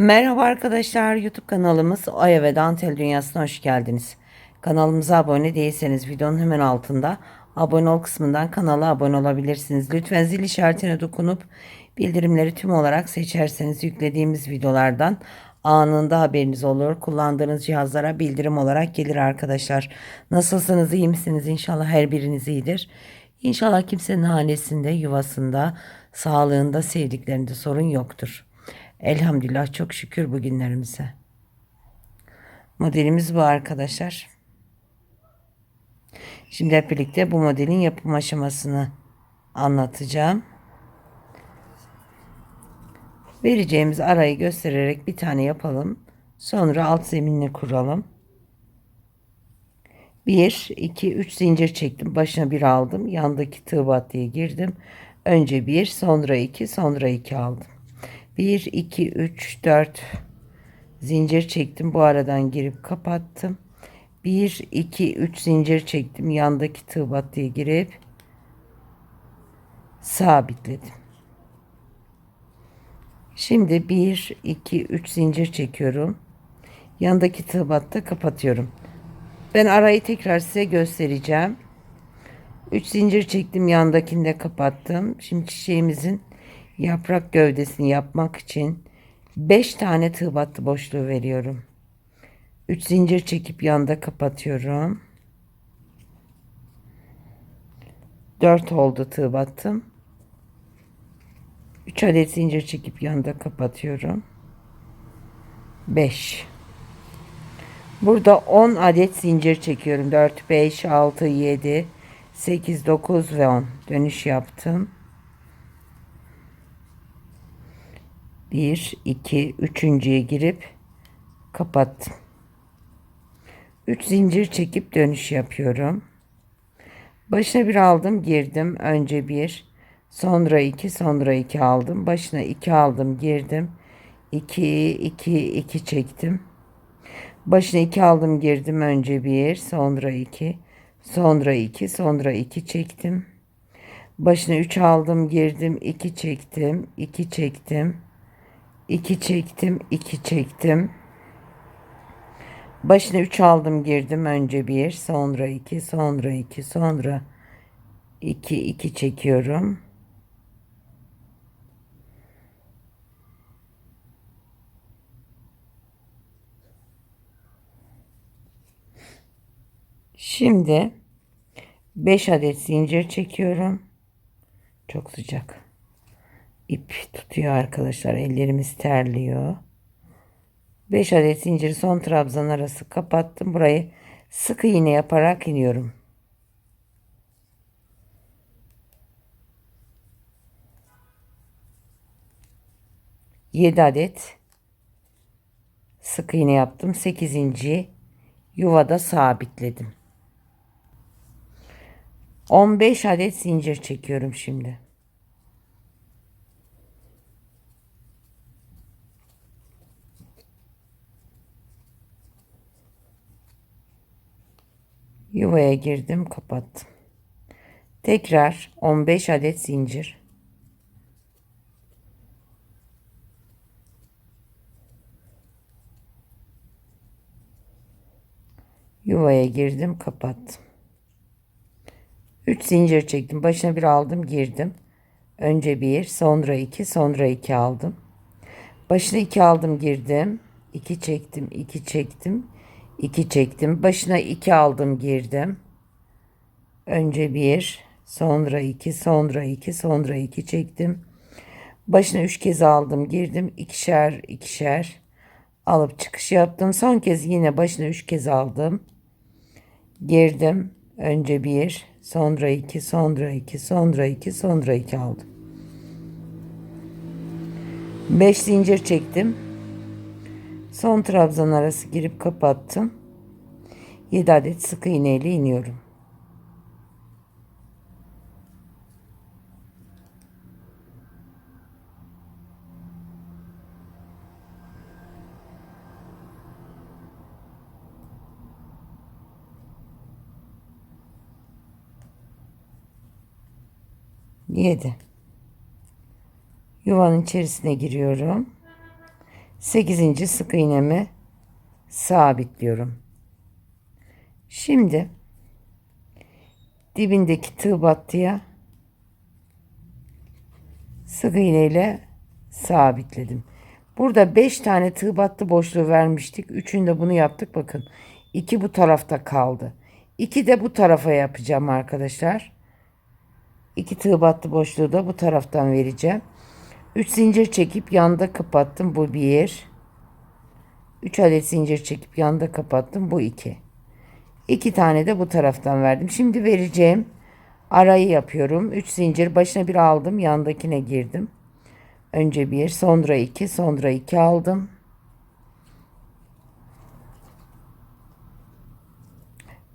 Merhaba arkadaşlar YouTube kanalımız Oya ve Dantel Dünyası'na hoş geldiniz. Kanalımıza abone değilseniz videonun hemen altında abone ol kısmından kanala abone olabilirsiniz. Lütfen zil işaretine dokunup bildirimleri tüm olarak seçerseniz yüklediğimiz videolardan anında haberiniz olur. Kullandığınız cihazlara bildirim olarak gelir arkadaşlar. Nasılsınız iyi misiniz? İnşallah her biriniz iyidir. İnşallah kimsenin hanesinde, yuvasında, sağlığında, sevdiklerinde sorun yoktur. Elhamdülillah çok şükür bugünlerimize. Modelimiz bu arkadaşlar. Şimdi hep birlikte bu modelin yapım aşamasını anlatacağım. Vereceğimiz arayı göstererek bir tane yapalım. Sonra alt zeminini kuralım. 1, 2, 3 zincir çektim. Başına bir aldım. Yandaki tığ battıya girdim. Önce 1, sonra 2, sonra 2 aldım. 1, 2, 3, 4 zincir çektim. Bu aradan girip kapattım. 1, 2, 3 zincir çektim. Yandaki tığ battıya girip sabitledim. Şimdi 1, 2, 3 zincir çekiyorum. Yandaki tığ battı kapatıyorum. Ben arayı tekrar size göstereceğim. 3 zincir çektim yandakini de kapattım. Şimdi çiçeğimizin yaprak gövdesini yapmak için 5 tane tığ battı boşluğu veriyorum. 3 zincir çekip yanda kapatıyorum. 4 oldu tığ battım. 3 adet zincir çekip yanda kapatıyorum. 5 Burada 10 adet zincir çekiyorum. 4, 5, 6, 7, 8, 9 ve 10. Dönüş yaptım. 1, 2, üçüncüye girip kapattım. 3 zincir çekip dönüş yapıyorum. Başına bir aldım girdim. Önce bir, sonra iki, sonra iki aldım. Başına iki aldım girdim. 2, 2, 2 çektim. Başına iki aldım girdim. Önce bir, sonra iki, sonra iki, sonra iki çektim. Başına üç aldım girdim. iki çektim, iki çektim. 2 çektim, 2 çektim. Başına 3 aldım, girdim. Önce 1, sonra 2, sonra 2, sonra 2, 2 çekiyorum. Şimdi 5 adet zincir çekiyorum. Çok sıcak ip tutuyor arkadaşlar. Ellerimiz terliyor. 5 adet zinciri son trabzan arası kapattım. Burayı sık iğne yaparak iniyorum. Yedi adet sık iğne yaptım. Sekizinci yuvada sabitledim. 15 adet zincir çekiyorum şimdi. Yuvaya girdim, kapattım. Tekrar 15 adet zincir. Yuvaya girdim, kapattım. 3 zincir çektim. Başına bir aldım, girdim. Önce bir, sonra iki, sonra iki aldım. Başına iki aldım, girdim. 2 çektim, 2 çektim. 2 çektim. Başına 2 aldım girdim. Önce 1, sonra 2, sonra 2, sonra 2 çektim. Başına 3 kez aldım girdim. ikişer ikişer alıp çıkış yaptım. Son kez yine başına 3 kez aldım. Girdim. Önce 1, sonra 2, sonra 2, sonra 2, sonra 2 aldım. 5 zincir çektim. Son trabzan arası girip kapattım. 7 adet sık iğne ile iniyorum. Yedi. Yuvanın içerisine giriyorum. 8. sık iğnemi sabitliyorum. Şimdi dibindeki tığ battıya sık iğne ile sabitledim. Burada 5 tane tığ battı boşluğu vermiştik. Üçünde bunu yaptık. Bakın 2 bu tarafta kaldı. 2 de bu tarafa yapacağım arkadaşlar. 2 tığ battı boşluğu da bu taraftan vereceğim. 3 zincir çekip yanda kapattım. Bu 1. 3 adet zincir çekip yanda kapattım. Bu 2. 2 tane de bu taraftan verdim. Şimdi vereceğim arayı yapıyorum. 3 zincir başına bir aldım. Yandakine girdim. Önce 1, sonra 2, sonra 2 aldım.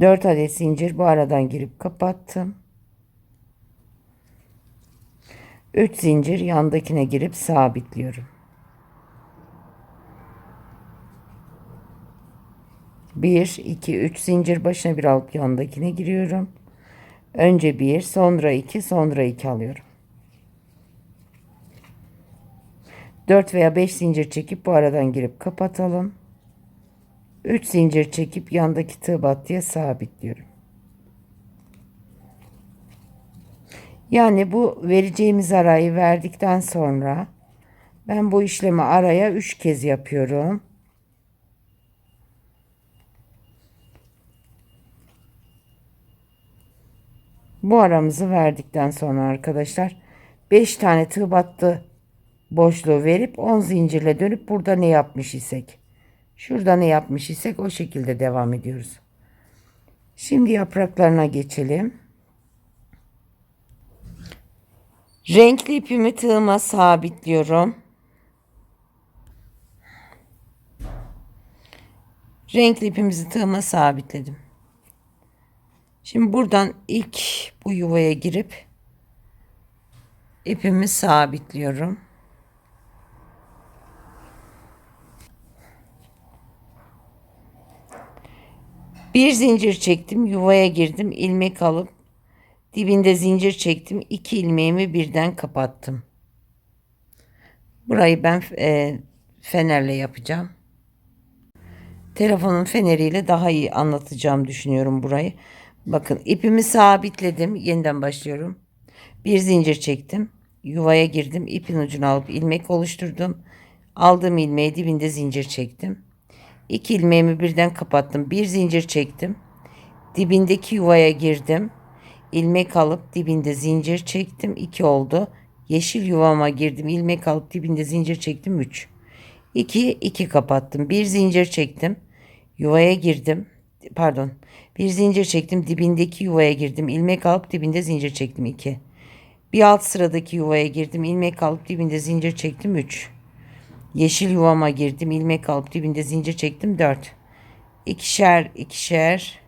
Dört adet zincir bu aradan girip kapattım. 3 zincir yandakine girip sabitliyorum. Bir, iki, üç zincir başına bir alıp yandakine giriyorum. Önce bir, sonra iki, sonra iki alıyorum. 4 veya 5 zincir çekip bu aradan girip kapatalım. 3 zincir çekip yandaki tığ battıya sabitliyorum. Yani bu vereceğimiz arayı verdikten sonra ben bu işlemi araya 3 kez yapıyorum. Bu aramızı verdikten sonra arkadaşlar 5 tane tığ battı boşluğu verip 10 zincirle dönüp burada ne yapmış isek şurada ne yapmış isek o şekilde devam ediyoruz. Şimdi yapraklarına geçelim. Renkli ipimi tığıma sabitliyorum. Renkli ipimizi tığıma sabitledim. Şimdi buradan ilk bu yuvaya girip ipimi sabitliyorum. Bir zincir çektim, yuvaya girdim, ilmek alıp dibinde zincir çektim, iki ilmeğimi birden kapattım. Burayı ben e, fenerle yapacağım. Telefonun feneriyle daha iyi anlatacağım düşünüyorum burayı. Bakın ipimi sabitledim. Yeniden başlıyorum. Bir zincir çektim. Yuvaya girdim. ipin ucunu alıp ilmek oluşturdum. Aldığım ilmeği dibinde zincir çektim. İki ilmeğimi birden kapattım. Bir zincir çektim. Dibindeki yuvaya girdim. İlmek alıp dibinde zincir çektim. 2 oldu. Yeşil yuvama girdim. İlmek alıp dibinde zincir çektim. 3. 2 2 kapattım. Bir zincir çektim. Yuvaya girdim. Pardon. Bir zincir çektim. Dibindeki yuvaya girdim. İlmek alıp dibinde zincir çektim. 2. Bir alt sıradaki yuvaya girdim. İlmek alıp dibinde zincir çektim. 3. Yeşil yuvama girdim. ilmek alıp dibinde zincir çektim. 4. İkişer ikişer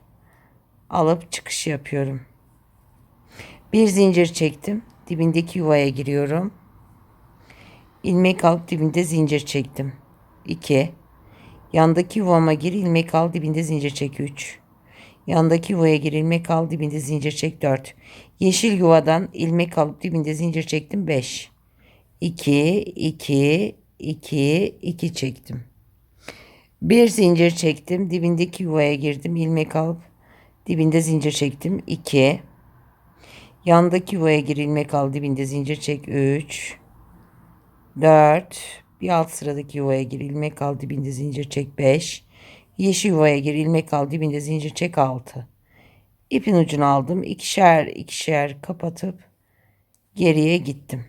alıp çıkış yapıyorum. Bir zincir çektim. Dibindeki yuvaya giriyorum. ilmek alıp dibinde zincir çektim. 2. Yandaki yuvama gir ilmek al dibinde zincir çek 3. Yandaki yuvaya gir ilmek al dibinde zincir çek 4. Yeşil yuvadan ilmek alıp dibinde zincir çektim 5. 2 2 2 2 çektim. Bir zincir çektim. Dibindeki yuvaya girdim. ilmek alıp dibinde zincir çektim. 2 Yandaki yuvaya gir ilmek al dibinde zincir çek. 3 4 bir alt sıradaki yuvaya gir ilmek al dibinde zincir çek. 5 yeşil yuvaya gir ilmek al dibinde zincir çek. 6 ipin ucunu aldım. İkişer ikişer kapatıp geriye gittim.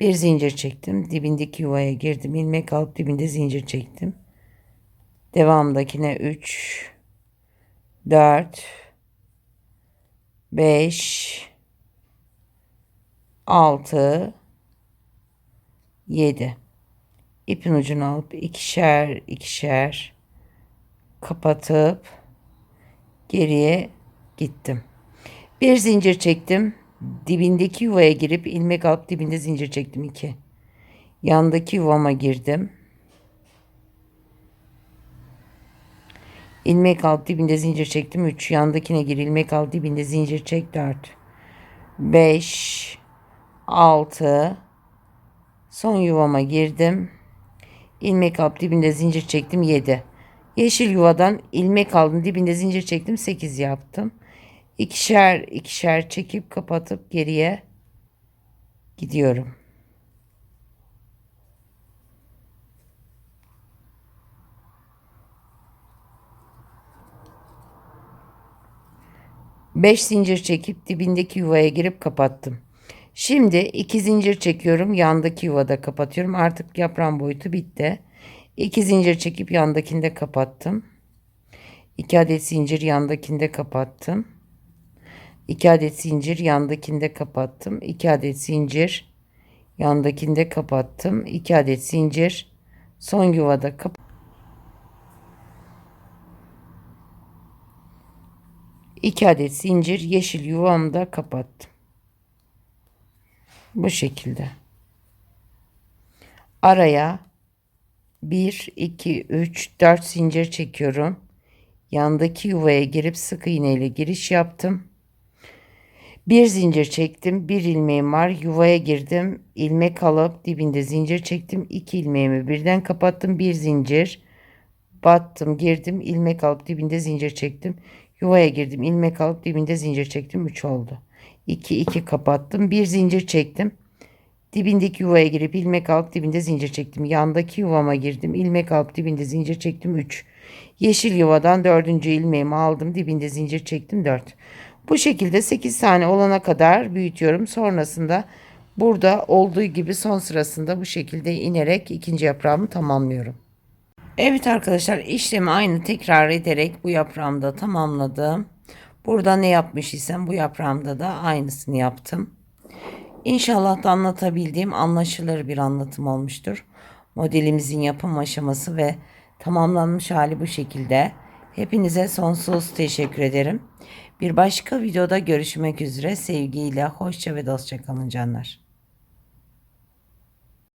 Bir zincir çektim. Dibindeki yuvaya girdim. ilmek alıp dibinde zincir çektim. Devamdakine 3 4 5 6 7 ipin ucunu alıp ikişer ikişer kapatıp geriye gittim. Bir zincir çektim dibindeki yuvaya girip ilmek alıp dibinde zincir çektim 2. Yandaki yuvama girdim. İlmek alıp dibinde zincir çektim 3. Yandakine gir ilmek alıp dibinde zincir çek 4. 5 6 son yuvama girdim. ilmek alıp dibinde zincir çektim 7. Yeşil yuvadan ilmek aldım dibinde zincir çektim 8 yaptım. İkişer ikişer çekip kapatıp geriye gidiyorum. Beş zincir çekip dibindeki yuvaya girip kapattım. Şimdi iki zincir çekiyorum. Yandaki yuvada kapatıyorum. Artık yaprağın boyutu bitti. İki zincir çekip yandakinde kapattım. İki adet zincir yandakinde kapattım. İki adet zincir yandakinde kapattım. İki adet zincir yandakinde kapattım. İki adet zincir son yuvada kapattım. İki adet zincir yeşil yuvamda kapattım. Bu şekilde. Araya 1, 2, 3, 4 zincir çekiyorum. Yandaki yuvaya girip sık iğne ile giriş yaptım. Bir zincir çektim. Bir ilmeğim var. Yuvaya girdim. ilmek alıp dibinde zincir çektim. İki ilmeğimi birden kapattım. Bir zincir battım, girdim. ilmek alıp dibinde zincir çektim. Yuvaya girdim. ilmek alıp dibinde zincir çektim. 3 oldu. 2 2 kapattım. Bir zincir çektim. Dibindeki yuvaya girip ilmek alıp dibinde zincir çektim. Yandaki yuvama girdim. ilmek alıp dibinde zincir çektim. 3. Yeşil yuvadan dördüncü ilmeğimi aldım. Dibinde zincir çektim. 4. Bu şekilde 8 tane olana kadar büyütüyorum. Sonrasında burada olduğu gibi son sırasında bu şekilde inerek ikinci yaprağımı tamamlıyorum. Evet arkadaşlar işlemi aynı tekrar ederek bu yaprağımda tamamladım. Burada ne yapmış isem bu yaprağımda da aynısını yaptım. İnşallah da anlatabildiğim anlaşılır bir anlatım olmuştur. Modelimizin yapım aşaması ve tamamlanmış hali bu şekilde. Hepinize sonsuz teşekkür ederim. Bir başka videoda görüşmek üzere. Sevgiyle, hoşça ve dostça kalın canlar.